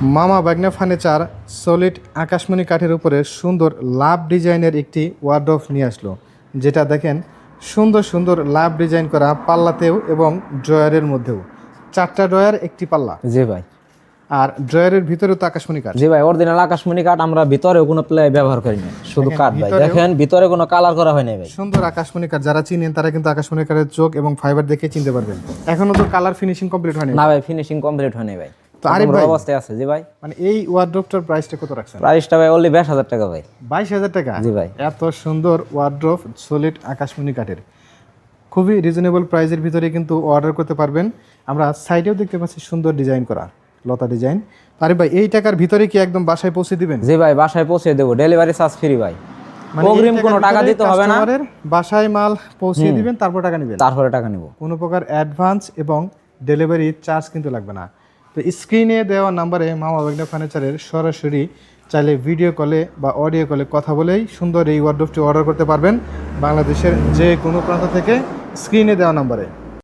মামা বাগনা furniture solid আকাশমণি কাঠের উপরে সুন্দর লাভ ডিজাইনের একটি ওয়ার্ড্রফ নিয়ে আসলো যেটা দেখেন সুন্দর সুন্দর লাভ ডিজাইন করা পাল্লাতেও এবং ড্রয়ারের মধ্যেও। চারটা ড্রয়ার একটি পাল্লা। জি ভাই। আর ড্রয়ারের ভিতরেও তো আকাশমণি কাঠ। জি ভাই অরিজিনাল আকাশমণি কাঠ আমরা ভিতরে কোনো প্লে ব্যবহার করি না শুধু কাঠ ভাই। দেখেন ভিতরে কোনো কালার করা হয় নাই ভাই। সুন্দর আকাশমণি কাঠ যারা চিনেন তারা কিন্তু আকাশমণি কাঠের চোখ এবং ফাইবার দেখে চিনতে পারবেন। এখনও তো কালার ফিনিশিং কমপ্লিট হয়নি। না ভাই ফিনিশিং কমপ্লিট হয় নাই ভাই। তো আরিফ ভাই- অবস্থায় আছে জি ভাই। মানে এই ওয়ার্ড্রপটার প্রাইসটা কত রাখছেন? প্রাইসটা ভাই অনলি বিশ টাকা ভাই। বাইশ হাজার টাকা? জি ভাই। এত সুন্দর ওয়ার্ড্রোফ সলিড আকাশমণি কাঠের। খুবই রিজনেবল প্রাইসের ভিতরে কিন্তু অর্ডার করতে পারবেন। আমরা সাইডেও দেখতে পাচ্ছি সুন্দর ডিজাইন করা লতা ডিজাইন আরে ভাই এই টাকার ভিতরে কি একদম বাসায় পৌঁছে দিবেন? জি ভাই বাসায় পৌঁছে দেবো। ডেলিভারি চার্জ ফ্রি ভাই। মানে অগ্রিম কোনো টাকা দিতে হবে না। বাসায় মাল পৌঁছে দিবেন তারপর টাকা নেবেন। তারপরে টাকা নিব। কোনো প্রকার অ্যাডভান্স এবং ডেলিভারি চার্জ কিন্তু লাগবে না। তো স্ক্রিনে দেওয়া নাম্বারে মামা বাগনা ফার্নিচারের সরাসরি চাইলে ভিডিও কলে বা অডিও কলে কথা বলেই সুন্দর এই ওয়ার্ডরোবটি অর্ডার করতে পারবেন বাংলাদেশের যে কোনো প্রান্ত থেকে স্ক্রিনে দেওয়া নাম্বারে।